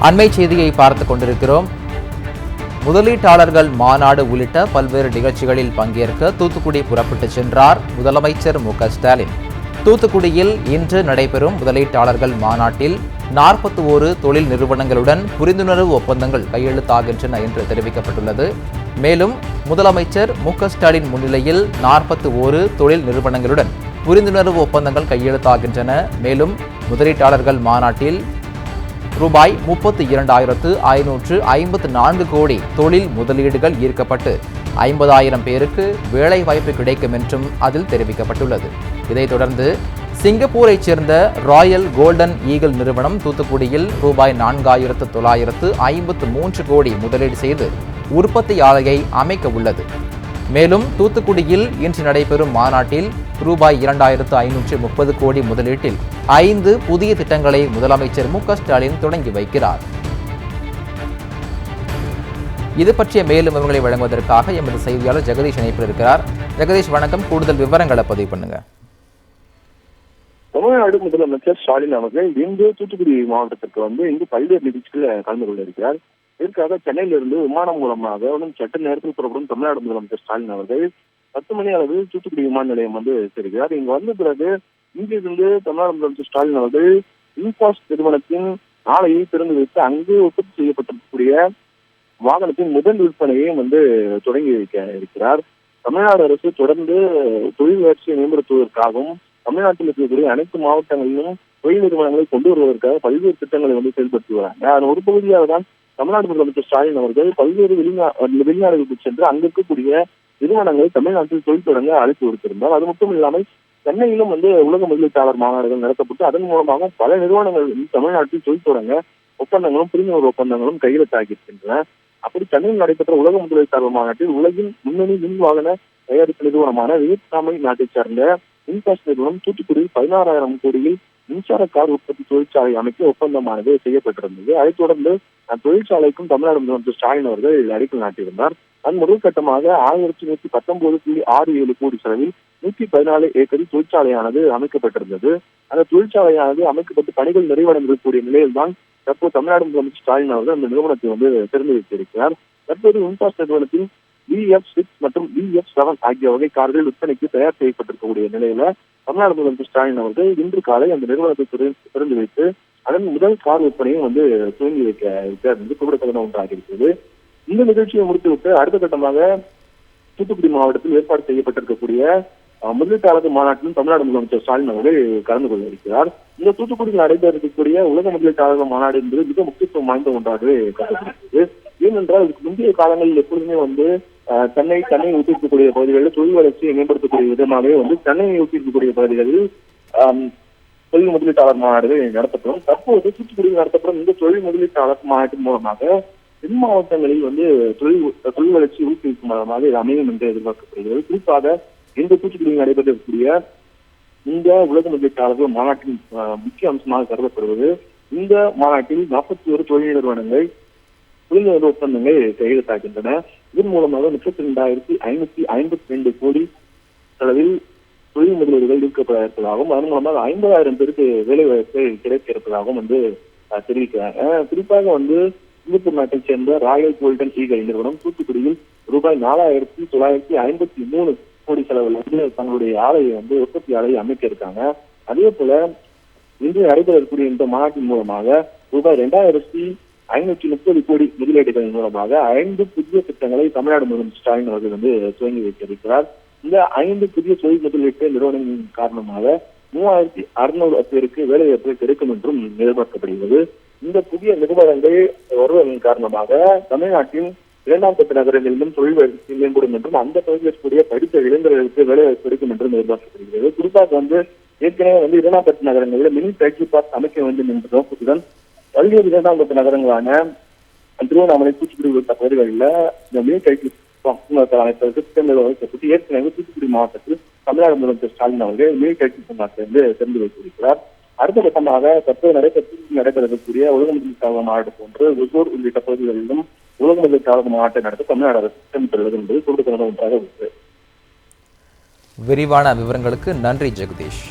அண்மை செய்தியை பார்த்து கொண்டிருக்கிறோம். முதலீட்டாளர்கள் மாநாடு உள்ளிட்ட பல்வேறு நிகழ்ச்சிகளில் பங்கேற்க தூத்துக்குடி புறப்பட்டு சென்றார் முதலமைச்சர் மு ஸ்டாலின். தூத்துக்குடியில் இன்று நடைபெறும் முதலீட்டாளர்கள் மாநாட்டில் நாற்பத்தி ஓரு தொழில் நிறுவனங்களுடன் புரிந்துணர்வு ஒப்பந்தங்கள் கையெழுத்தாகின்றன என்று தெரிவிக்கப்பட்டுள்ளது. மேலும் முதலமைச்சர் மு ஸ்டாலின் முன்னிலையில் நாற்பத்தி ஓரு தொழில் நிறுவனங்களுடன் புரிந்துணர்வு ஒப்பந்தங்கள் கையெழுத்தாகின்றன. மேலும் முதலீட்டாளர்கள் மாநாட்டில் ரூபாய் முப்பத்தி இரண்டாயிரத்து ஐநூற்று ஐம்பத்து நான்கு கோடி தொழில் முதலீடுகள் ஈர்க்கப்பட்டு ஐம்பதாயிரம் பேருக்கு வேலை வாய்ப்பு கிடைக்கும் என்றும் அதில் தெரிவிக்கப்பட்டுள்ளது. இதைத் தொடர்ந்து சிங்கப்பூரைச் சேர்ந்த ராயல் கோல்டன் ஈகிள் நிறுவனம் தூத்துக்குடியில் ரூபாய் நான்காயிரத்து தொள்ளாயிரத்து ஐம்பத்து மூன்று கோடி முதலீடு செய்து உற்பத்தி ஆலையை அமைக்க உள்ளது மேலும் தூத்துக்குடியில் இன்று நடைபெறும் மாநாட்டில் ரூபாய் இரண்டாயிரத்து ஐநூற்று முப்பது கோடி முதலீட்டில் ஐந்து புதிய திட்டங்களை முதலமைச்சர் மு ஸ்டாலின் தொடங்கி வைக்கிறார். இது பற்றிய மேலும் விவரங்களை வழங்குவதற்காக எமது செய்தியாளர் ஜெகதீஷ் இணைப்பில் இருக்கிறார். ஜெகதீஷ் வணக்கம். கூடுதல் விவரங்களை பதிவு பண்ணுங்க. தமிழ்நாடு முதலமைச்சர் ஸ்டாலின் அவர்கள் இன்று தூத்துக்குடி மாவட்டத்திற்கு வந்து இங்கு பல்வேறு நிகழ்ச்சிகளில் கலந்து கொள்ள இருக்கிறார் இதற்காக சென்னையிலிருந்து விமானம் மூலமாக இன்னும் சட்ட நேரத்தில் புறப்படும் தமிழ்நாடு முதலமைச்சர் ஸ்டாலின் அவர்கள் பத்து மணி அளவு தூத்துக்குடி விமான நிலையம் வந்து செல்கிறார் இங்கு வந்த பிறகு இங்கிருந்து தமிழ்நாடு முதலமைச்சர் ஸ்டாலின் அவர்கள் இன்பாஸ் நிறுவனத்தின் ஆலையை திறந்து வைத்து அங்கு உற்பத்தி செய்யப்பட்டிருக்கக்கூடிய வாகனத்தின் முதல் விற்பனையை வந்து தொடங்கி வைக்க இருக்கிறார். தமிழ்நாடு அரசு தொடர்ந்து தொழில் வளர்ச்சியை மேம்படுத்துவதற்காகவும் தமிழ்நாட்டில் இருக்கக்கூடிய அனைத்து மாவட்டங்களிலும் தொழில் நிறுவனங்களை கொண்டு வருவதற்காக பல்வேறு திட்டங்களை வந்து செயல்படுத்தி வராங்க. அதன் ஒரு பகுதியாக தான் தமிழ்நாடு முதலமைச்சர் ஸ்டாலின் அவர்கள் பல்வேறு வெளிநா வெளிநாடுகளுக்கு சென்று அங்க இருக்கக்கூடிய நிறுவனங்கள் தமிழ்நாட்டில் தொழில் தொடங்க அழைப்பு விடுத்திருந்தார் அது மட்டும் இல்லாமல் சென்னையிலும் வந்து உலக முதலீட்டாளர் மாநாடுகள் நடத்தப்பட்டு அதன் மூலமாக பல நிறுவனங்கள் வந்து தமிழ்நாட்டில் தொழில் தொடங்க ஒப்பந்தங்களும் புரிந்துணர்வு ஒப்பந்தங்களும் கையெழுத்தாகியிருக்கின்றன. அப்படி சென்னையில் நடைபெற்ற உலக முதலீட்டாளர் மாநாட்டில் உலகின் முன்னணி மின் வாகன தயாரிப்பு நிறுவனமான வியட்நாமை நாட்டைச் சார்ந்த இன்காஸ் நிறுவனம் தூத்துக்குடியில் பதினாறாயிரம் கோடியில் மின்சார கார் உற்பத்தி தொழிற்சாலை அமைக்க ஒப்பந்தமானது செய்யப்பட்டிருந்தது. அதைத் தொடர்ந்து தொழிற்சாலைக்கும் தமிழ்நாடு முதலமைச்சர் ஸ்டாலின் அவர்கள் அடிக்கல் நாட்டியிருந்தார். அதன் முதல் கட்டமாக ஆயிரத்தி நூத்தி பத்தொன்பது புள்ளி ஆறு ஏழு கோடி செலவில் நூத்தி பதினாலு ஏக்கரில் தொழிற்சாலையானது அமைக்கப்பட்டிருந்தது. அந்த தொழிற்சாலையானது அமைக்கப்பட்டு பணிகள் நிறைவடைந்திருக்கக்கூடிய நிலையில்தான் தற்போது தமிழ்நாடு முதலமைச்சர் ஸ்டாலின் அவர்கள் அந்த நிறுவனத்தை வந்து திறந்து வைத்திருக்கிறார். தற்போது இன்பாஸ் நிறுவனத்தின் பிஎஃப் சிக்ஸ் மற்றும் பிஎஃப் செவன் ஆகிய வகை கார்கள் விற்பனைக்கு தயார் செய்யப்பட்டிருக்கக்கூடிய நிலையில தமிழ்நாடு முதலமைச்சர் ஸ்டாலின் அவர்கள் இன்று காலை அந்த நிறுவனத்தை திறந்து- வைத்து அதன் முதல் கார் விற்பனையும் வந்து துவங்கி வைக்க இருக்கிறார் ஒன்றாக இருக்கிறது இந்த நிகழ்ச்சியை முடித்துவிட்டு அடுத்த கட்டமாக தூத்துக்குடி மாவட்டத்தில் ஏற்பாடு செய்யப்பட்டிருக்கக்கூடிய முதலீட்டாளர் மாநாட்டிலும் தமிழ்நாடு முதலமைச்சர் ஸ்டாலின் அவர்கள் கலந்து கொள்ள இருக்கிறார். இந்த தூத்துக்குடியில் நடைபெற இருக்கக்கூடிய உலக முதலீட்டாளர் மாநாடு என்பது மிக முக்கியத்துவம் வாய்ந்த ஒன்றாகவே கருதப்படுகிறது. ஏனென்றால் இதுக்கு முந்தைய காலங்களில் எப்பொழுதுமே வந்து தன்னை சென்னை ஒட்டி இருக்கக்கூடிய பகுதிகளில் தொழில் வளர்ச்சியை மேம்படுத்தக்கூடிய விதமாகவே வந்து தன்னை ஒட்டி இருக்கக்கூடிய பகுதிகளில் தொழில் முதலீட்டாளர் மாநாடுகள் நடத்தப்படும். தற்போது தூத்துக்குடியில் நடத்தப்படும் இந்த தொழில் முதலீட்டாளர் மாநாட்டின் மூலமாக தென் மாவட்டங்களில் வந்து தொழில் தொழில் வளர்ச்சி ஊக்குவிக்கும் விதமாக இது அமையும் என்று எதிர்பார்க்கப்படுகிறது. குறிப்பாக இந்த தூத்துக்குடியில் நடைபெறக்கூடிய இந்த உலக முதலீட்டாளர்கள் மாநாட்டின் முக்கிய அம்சமாக கருதப்படுவது இந்த மாநாட்டில் நாற்பத்தி ஒரு தொழில் நிறுவனங்கள் புரிந்துணர்வு ஒப்பந்தங்கள் கையெழுத்தாகின்றன. இதன் மூலமாக முப்பத்தி ரெண்டாயிரத்தி ஐநூத்தி ஐம்பத்தி ரெண்டு கோடி செலவில் தொழில் முதலீடுகள் ஈர்க்கப்பட இருப்பதாகவும் அதன் மூலமாக ஐம்பதாயிரம் பேருக்கு வேலை வாய்ப்பு கிடைக்க இருப்பதாகவும் வந்து தெரிவிக்கிறாங்க. குறிப்பாக வந்து சிங்கப்பூர் நாட்டைச் சேர்ந்த ராயல் கோல்டன் ஈகல் நிறுவனம் தூத்துக்குடியில் ரூபாய் நாலாயிரத்தி தொள்ளாயிரத்தி ஐம்பத்தி மூணு கோடி செலவில் வந்து தங்களுடைய ஆலையை வந்து உற்பத்தி ஆலையை அமைக்க இருக்காங்க. அதே போல இன்று நடைபெறக்கூடிய இந்த மாநாட்டின் மூலமாக ரூபாய் ரெண்டாயிரத்தி ஐநூற்றி முப்பது கோடி முதலீடுகள் மூலமாக ஐந்து புதிய திட்டங்களை தமிழ்நாடு முதலமைச்சர் ஸ்டாலின் அவர்கள் வந்து துவங்கி வைத்திருக்கிறார். இந்த ஐந்து புதிய தொழில் முதலீட்டு நிறுவனங்களின் காரணமாக மூவாயிரத்தி அறுநூறு பேருக்கு வேலை வாய்ப்பு கிடைக்கும் என்றும் எதிர்பார்க்கப்படுகிறது. இந்த புதிய நிறுவனங்கள் வருவதன் காரணமாக தமிழ்நாட்டின் இரண்டாம் கட்ட நகரங்களிலும் தொழில் வளர்ச்சி மேம்படும் என்றும் அந்த தொழில் படித்த இளைஞர்களுக்கு வேலைவாய்ப்பு கிடைக்கும் என்றும் எதிர்பார்க்கப்படுகிறது. குறிப்பாக வந்து ஏற்கனவே வந்து இரண்டாம் கட்ட நகரங்களில் மினி ஃபேக்டரி பார்க் அமைக்க வேண்டும் என்ற நோக்கத்துடன் பல்வேறு இரண்டாம் பத்து நகரங்களான திருவண்ணாமலை தூத்துக்குடி உள்ளிட்ட பகுதிகளில் இந்த மீன் கைக்கு அமைப்பதற்கு திட்டங்கள் ஏற்கனவே தூத்துக்குடி மாவட்டத்தில் தமிழ்நாடு முதலமைச்சர் ஸ்டாலின் அவர்கள் மீன் கைக்கு பூங்காக்களை திறந்து வைத்திருக்கிறார். அடுத்த கட்டமாக தற்போது நடைபெற்று நடைபெறக்கூடிய உலக முதலீட்டாளர் மாநாடு போன்று ஒசூர் உள்ளிட்ட பகுதிகளிலும் உலக முதலீட்டாளர் மாநாட்டை நடத்த தமிழ்நாடு அரசு திட்டமிட்டுள்ளது என்பது குறிப்பிடத்தகுந்த ஒன்றாக உள்ளது. விரிவான விவரங்களுக்கு நன்றி ஜெகதீஷ்.